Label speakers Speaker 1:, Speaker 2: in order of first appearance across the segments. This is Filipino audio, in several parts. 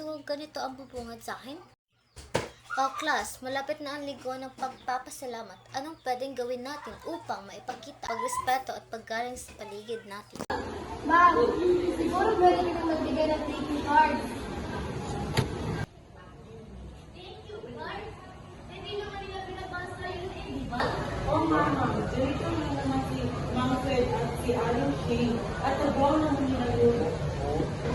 Speaker 1: siguro ganito ang bubungad sa akin? O class, malapit na ang linggo ng pagpapasalamat. Anong pwedeng gawin natin upang maipakita pagrespeto at paggaling sa paligid natin?
Speaker 2: Ma'am, siguro pwede kita magbigay ng greeting card.
Speaker 3: Oh, mama, dito na naman si Mang Fred at si Aling Shane at nagawa naman nila yun.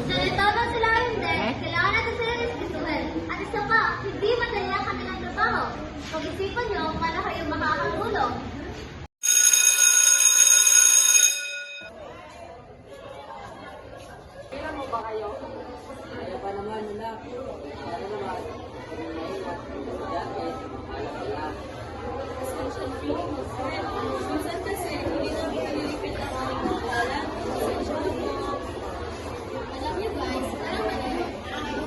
Speaker 2: Sanitado sila hindi, kailangan natin sila respetuhin. At isa pa, hindi madali ang kanilang trabaho. Pag-isipan niyo, paano kayo makakatulong.
Speaker 3: Kailan mo ba kayo? Kaya pa naman nila. Kaya naman. Mahirap. Dati, alam nila.
Speaker 4: Minsan kasi, hindi na pinilipit ang aming pangalan. Alam niyo guys, alam mo na yun.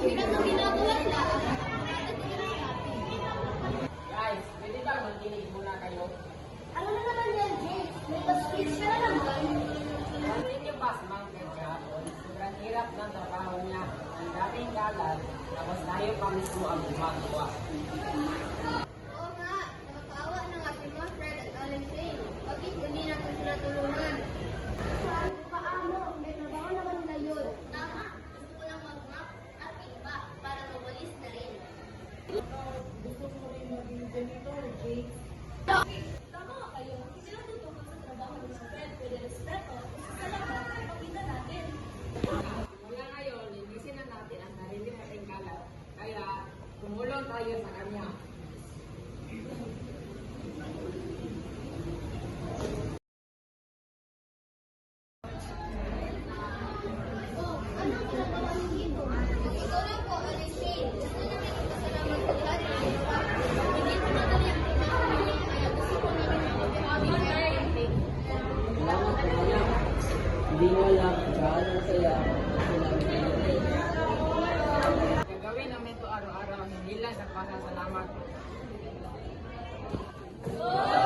Speaker 4: Hirap ang ginagawa nila.
Speaker 3: Guys, magkinig muna kayo?
Speaker 2: Ano na naman yan, Jake? May pa-speech ka na naman.
Speaker 3: Ba si Mang Fred kahapon? Sobrang hirap ng trabaho niya. Ang dating kalat, tapos tayo pa mismo ang gumagawa.
Speaker 4: Oo nga, nakakaawa na nga si Mga Fred at Alan Shane. Bakit hindi natin sila tulungan?
Speaker 2: Paano? May trabaho naman nila yun.
Speaker 4: Tama, gusto ko lang mag-map at iba para mawalis na rin.
Speaker 3: Gusto ko rin maging
Speaker 4: Tama nga kayo, hindi sa trabaho Mga Fred, pwede respeto, natin, pakita natin.
Speaker 3: Mula ngayon, linisin na natin ang sarili nating kalat. Kaya, tumulong tayo sa kanya.
Speaker 4: Hindi
Speaker 3: mo alam gaano saya ako Gagawin namin ito araw-araw, hindi lang sa pasasalamat. Oh!